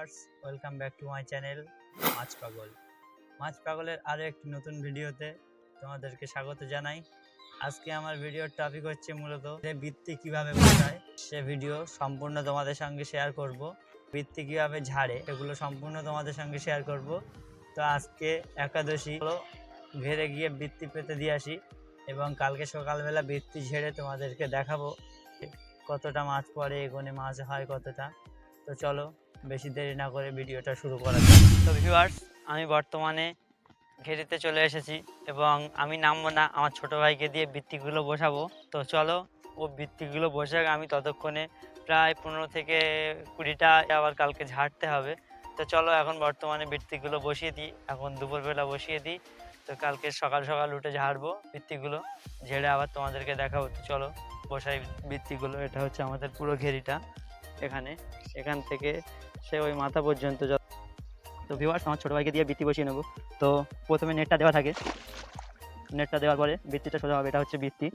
Viewers welcome back to my channel মাছ পাগল মাছ পাগলের আরও একটি নতুন ভিডিওতে তোমাদেরকে স্বাগত জানাই। আজকে আমার ভিডিওর টপিক হচ্ছে মূলত যে বৃত্তি কীভাবে বোঝায় সে ভিডিও সম্পূর্ণ তোমাদের সঙ্গে শেয়ার করব। বৃত্তি কীভাবে ঝাড়ে এগুলো সম্পূর্ণ তোমাদের সঙ্গে শেয়ার করব। তো আজকে একাদশী হলো, ঘেরে গিয়ে বৃত্তি পেতে দিয়ে আসি এবং কালকে সকালবেলা বৃত্তি ঝেড়ে তোমাদেরকে দেখাবো, কতটা মাছ পড়ে এগোনে মাছ হয়, কতটা। তো চলো বেশি দেরি না করে ভিডিওটা শুরু করা তো ভিউয়ার্স আমি বর্তমানে ঘেরিতে চলে এসেছি এবং আমি নামবো না, আমার ছোট ভাইকে দিয়ে বৃত্তিগুলো বসাবো। তো চলো, ও বৃত্তিগুলো বসাক, আমি ততক্ষণে প্রায় পনেরো থেকে কুড়িটা আবার কালকে ঝাড়তে হবে। তো চলো, এখন বর্তমানে বৃত্তিগুলো বসিয়ে দিই। এখন দুপুরবেলা বসিয়ে দিই। তো কালকে সকাল সকাল উঠে ঝাড়বো বৃত্তিগুলো ঝেড়ে আবার তোমাদেরকে দেখাবো। তো চলো, বসাই বৃত্তিগুলো এটা হচ্ছে আমাদের পুরো ঘেরিটা। এখানে। এখান থেকে সে ওই মাথা পর্যন্ত যত তো ভিউয়ার্স আমার ছোটো ভাইকে দিয়ে বৃত্তি বসিয়ে নেব। তো প্রথমে নেটটা দেওয়া থাকে। নেটটা দেওয়ার পরে বৃত্তিটা সোজা হবে, এটা হচ্ছে বৃত্তি।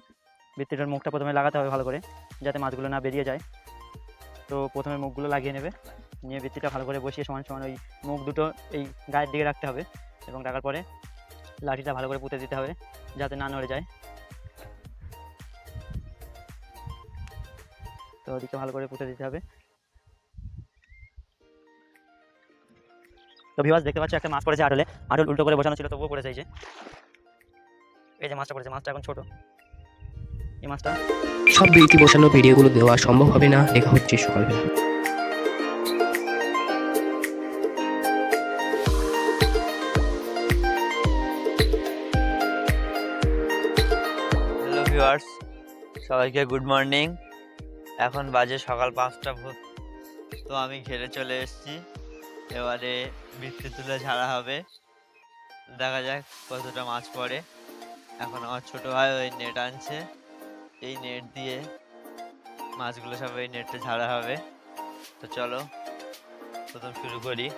বৃত্তিটার মুখটা প্রথমে লাগাতে হবে ভালো করে, যাতে মাছগুলো না বেরিয়ে যায়। তো প্রথমে মুখগুলো লাগিয়ে নেবে। নিয়ে বৃত্তিটা ভালো করে বসিয়ে সমান সমান ওই মুখ দুটো এই গায়ের দিকে রাখতে হবে। এবং রাখার পরে লাঠিটা ভালো করে পুঁতে দিতে হবে, যাতে না নড়ে যায়। তো ওদিকে ভালো করে পুঁতে দিতে হবে। তো ভিউয়ার্স দেখতে পাচ্ছ একটা মাছ পড়েছে আটলে আটল উল্টো করে বসানো ছিল তবুও পড়েছে এই যে। এই যে মাছটা পড়েছে মাছটা এখন ছোট। এই মাছটা। সব বৃত্তি বসানো ভিডিওগুলো দেওয়া সম্ভব হবে না দেখা হচ্ছে সকালবেলা। হ্যালো ভিউয়ার্স সবাইকে গুড মর্নিং এখন বাজে সকাল পাঁচটা ভোর। তো আমি ঘেরে চলে এসেছি। এবারে বৃত্তি তুলে ঝাড়া হবে। দেখা যাক কতটা মাছ পড়ে। এখন আমার ছোট ভাই ওই নেট আনছে। এই নেট দিয়ে মাছগুলো সব ওই নেটে ঝাড়া হবে। তো চলো, প্রথম শুরু করি।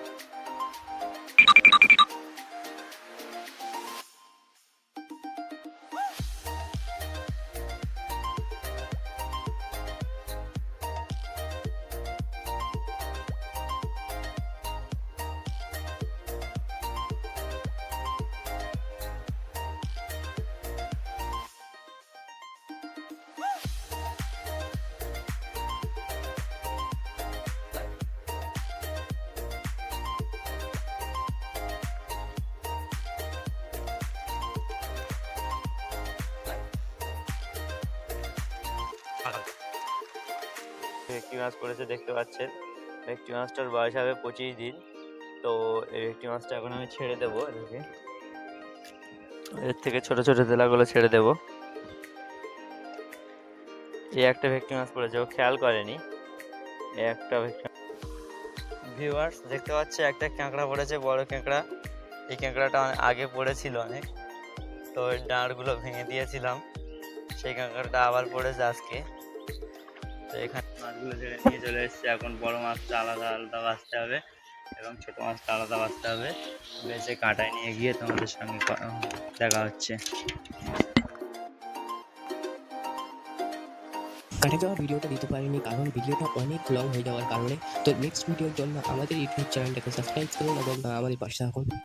ভেটকি মাছ পড়েছে, দেখতে পাচ্ছেন। ভেটকি মাছটার বয়স হবে পঁচিশ দিন। তো এই ভেটকি মাছটা এখন আমি ছেড়ে দেবো এদিকে। এর থেকে ছোট ছোট তেলাগুলো ছেড়ে দেবো। এই একটা ভেটকি মাছ পড়েছে, ও খেয়াল করেনি। এই একটা ভেটকি ভিউয়ার্স দেখতে পাচ্ছি একটা কাঁকড়া পড়েছে, বড় কাঁকড়া এই কাঁকড়াটা অনেক আগে পড়েছিল অনেক। তো ডাঁড়গুলো ভেঙে দিয়েছিলাম। সেই কাঁকড়াটা আবার পড়েছে আজকে। এখানে মাছগুলো ছেড়ে নিয়ে চলে এসেছে। এখন বড় মাছটা আলাদা আলাদা বাছতে হবে এবং ছোট মাছটা আলাদা বাছতে হবে। বেছে কাঁটায় নিয়ে গিয়ে তোমাদের সঙ্গে দেখা হচ্ছে। কাটে যাওয়া ভিডিওটা দিতে পারিনি কারণ ভিডিওটা অনেক লং হয়ে যাওয়ার কারণে। তো নেক্সট ভিডিওর জন্য আমাদের ইউটিউব চ্যানেলটাকে সাবস্ক্রাইব করুন এবং আমাদের পাশে থাকুন।